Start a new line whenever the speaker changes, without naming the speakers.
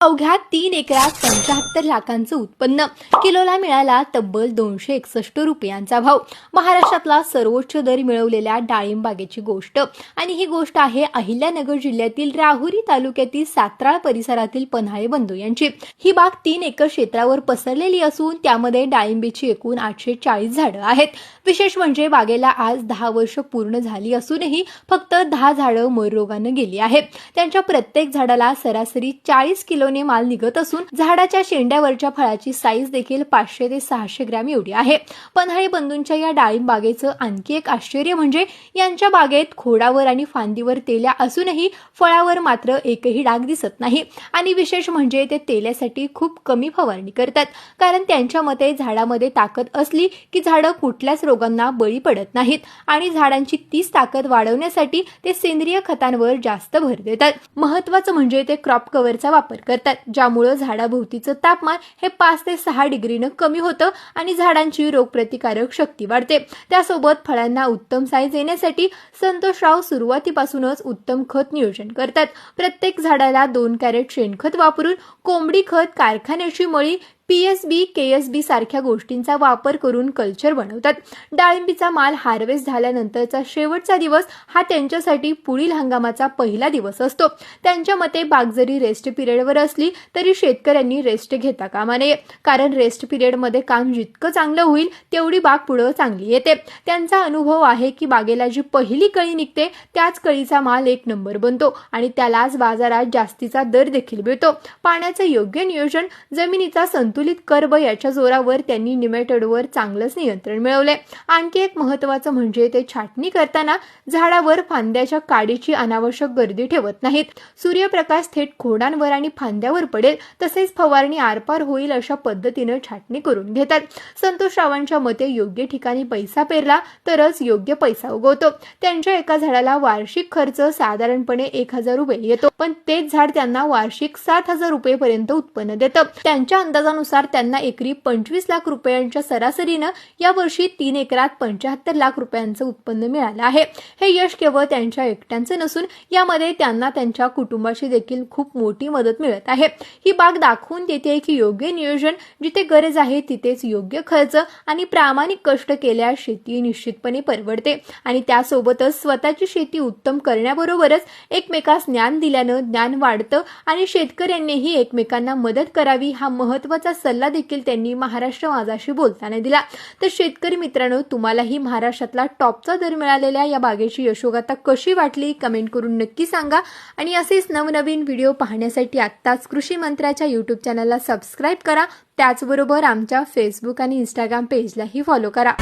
अवघ्या तीन एकरात पंचाहत्तर लाखांचं उत्पन्न. किलोला मिळाला तब्बल दोनशे एकसष्ट रुपयांचा भाव. महाराष्ट्रातला सर्वोच्च दर मिळवलेल्या डाळिंबागेची गोष्ट. आणि ही गोष्ट आहे अहिल्यानगर जिल्ह्यातील राहुरी तालुक्यातील सात्राळ परिसरातील पन्हाळे बंधू यांची. ही बाग तीन एकर क्षेत्रावर पसरलेली असून त्यामध्ये डाळिंबीची एकूण आठशे चाळीस झाडं आहेत. विशेष म्हणजे बागेला आज दहा वर्ष पूर्ण झाली असूनही फक्त दहा झाडं मररोगानं गेली आहेत. त्यांच्या प्रत्येक झाडाला सरासरी चाळीस किलो किलोने माल निघत असून झाडाच्या शेंड्यावरच्या फळाची साईज देखील पाचशे ते सहाशे ग्रॅम एवढी आहे. पन्हाळी बंधूंच्या या डाळिंब बागेचं आणखी एक आश्चर्य म्हणजे यांच्या बागेत खोडावर आणि फांदीवर तेल्या असूनही फळावर मात्र एकही डाग दिसत नाही. आणि विशेष म्हणजे ते तेल्यासाठी खूप कमी फवारणी करतात. कारण त्यांच्या मते झाडामध्ये ताकद असली की झाडं कुठल्याच रोगांना बळी पडत नाहीत. आणि झाडांची तीच ताकद वाढवण्यासाठी ते सेंद्रिय खतांवर जास्त भर देतात. महत्वाचं म्हणजे ते क्रॉप कव्हरचा वापर करतात. ज्यामुळं झाडाभोवतीचं तापमान हे पाच ते सहा डिग्रीनं कमी होतं आणि झाडांची रोगप्रतिकारक शक्ती वाढते. त्यासोबत फळांना उत्तम साईज येण्यासाठी संतोषराव सुरुवातीपासूनच उत्तम खत नियोजन करतात. प्रत्येक झाडाला दोन कॅरेट शेणखत वापरून कोंबडी खत कारखान्याची मळी पीएसबी केएसबी सारख्या गोष्टींचा वापर करून कल्चर बनवतात. डाळिंबीचा माल हार्वेस्ट झाल्यानंतरचा शेवटचा दिवस हा त्यांच्यासाठी पुढील हंगामाचा पहिला दिवस असतो. त्यांच्या मते बाग जरी रेस्ट पिरियडवर असली तरी शेतकऱ्यांनी रेस्ट घेता कामा नये. कारण रेस्ट पिरियडमध्ये काम जितकं चांगलं होईल तेवढी बाग पुढं चांगली येते. त्यांचा अनुभव आहे की बागेला जी पहिली कळी निघते त्याच कळीचा माल एक नंबर बनतो आणि त्यालाच बाजारात जास्तीचा दर देखील मिळतो. पाण्याचं योग्य नियोजन जमिनीचा संतुलित कर्ब याच्या जोरावर त्यांनी निमेटोडवर चांगलंच नियंत्रण मिळवले आणखी एक महत्वाचं म्हणजे ते छाटणी करताना झाडावर फांद्याच्या काडीची अनावश्यक गर्दी ठेवत नाहीत. सूर्यप्रकाश थेट खोडांवर आणि फांद्यावर पडेल तसेच फवारणी आरपार होईल अशा पद्धतीनं छाटणी करून घेतात. संतोष रावांच्या मते योग्य ठिकाणी पैसा पेरला तरच योग्य पैसा उगवतो. त्यांच्या एका झाडाला वार्षिक खर्च साधारणपणे एक हजार रुपये येतो. पण तेच झाड त्यांना वार्षिक सात हजार रुपये पर्यंत उत्पन्न देतं. त्यांच्या अंदाजानुसार त्यांना एकरी पंचवीस लाख रुपयांच्या सरासरीनं या वर्षी तीन एकरात पंच्याहत्तर लाख रुपयांचं उत्पन्न मिळालं आहे. हे यश केवळ त्यांच्या एकट्यांचं नसून यामध्ये त्यांना त्यांच्या कुटुंबाची देखील खूप मोठी मदत मिळत आहे. ही बाग दाखवून देते की योग्य नियोजन जिथे गरज आहे तिथेच योग्य खर्च आणि प्रामाणिक कष्ट केल्यास शेती निश्चितपणे परवडते आणि त्यासोबतच स्वतःची शेती उत्तम करण्याबरोबरच एकमेकास ज्ञान दिल्यानं ज्ञान वाढतं आणि शेतकऱ्यांनीही एकमेकांना मदत करावी हा महत्त्वाचा सल्ला देखील त्यांनी महाराष्ट्र माझाशी बोलताना दिला. तर शेतकरी मित्रांनो तुम्हालाही महाराष्ट्रातला टॉपचा दर मिळालेल्या या बागेची यशोगाथा कशी वाटली? कमेंट करून नक्की सांगा. आणि असेच नवनवीन व्हिडिओ पाहण्यासाठी आत्ताच कृषी मंत्र्याच्या यूट्यूब चॅनलला सबस्क्राईब करा. त्याचबरोबर आमच्या फेसबुक आणि इंस्टाग्राम पेजलाही फॉलो करा.